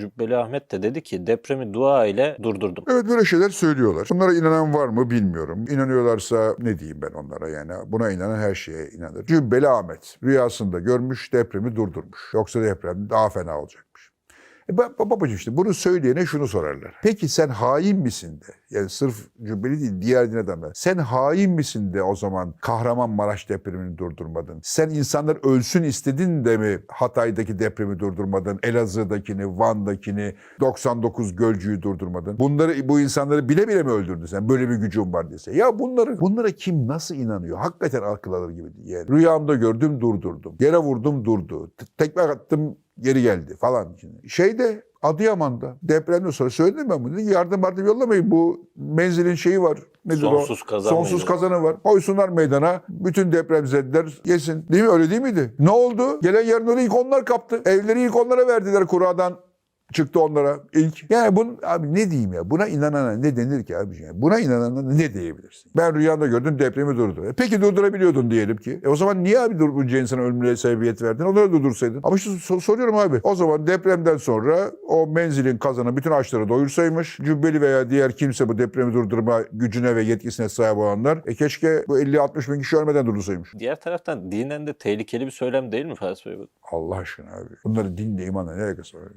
Cübbeli Ahmet de dedi ki depremi dua ile durdurdum. Evet böyle şeyler söylüyorlar. Bunlara inanan var mı bilmiyorum. İnanıyorlarsa ne diyeyim ben onlara yani. Buna inanan her şeye inanır. Cübbeli Ahmet rüyasında görmüş depremi durdurmuş. Yoksa deprem daha fena olacakmış. E ba- ba- babacığım işte bunu söyleyene şunu sorarlar. Peki sen hain misin de? Yani sırf cübbeli değil diğer din adamlar. Sen hain misin de o zaman Kahramanmaraş depremini durdurmadın? Sen insanlar ölsün istedin de mi Hatay'daki depremi durdurmadın? Elazığ'dakini, Van'dakini, 99 Gölcü'yü durdurmadın? Bunları bu insanları bile bile mi öldürdün sen? Böyle bir gücün var dese. Ya bunları bunlara kim nasıl inanıyor? Hakikaten akıl alır gibi değil. Yani rüyamda gördüm durdurdum. Yere vurdum durdu. Tekme attım geri geldi falan. Şeyde Adıyaman'da depremden sonra söyledim ben bunu. Dedim, Yardım yardım yollamayın bu menzilin şeyi var. Nedir o? Sonsuz kazan Sonsuz mıydı? kazanı var. Koysunlar meydana. Bütün depremzedeler yesin. Değil mi? Öyle değil miydi? Ne oldu? Gelen yarınları ilk onlar kaptı. Evleri ilk onlara verdiler kuradan çıktı onlara ilk. Yani bunun abi ne diyeyim ya? Buna inanana ne denir ki abi? Yani buna inanana ne diyebilirsin? Ben rüyanda gördüm depremi durdur. E peki durdurabiliyordun diyelim ki. E o zaman niye abi durduğunca insana ölümüne sebebiyet verdin? Onları durdursaydın. Ama so- soruyorum abi. O zaman depremden sonra o menzilin kazanı bütün ağaçları doyursaymış. Cübbeli veya diğer kimse bu depremi durdurma gücüne ve yetkisine sahip olanlar. E keşke bu 50-60 bin kişi ölmeden durdursaymış. Diğer taraftan dinen de tehlikeli bir söylem değil mi felsefe? Allah aşkına abi. Bunları dinle imanla ne alakası var?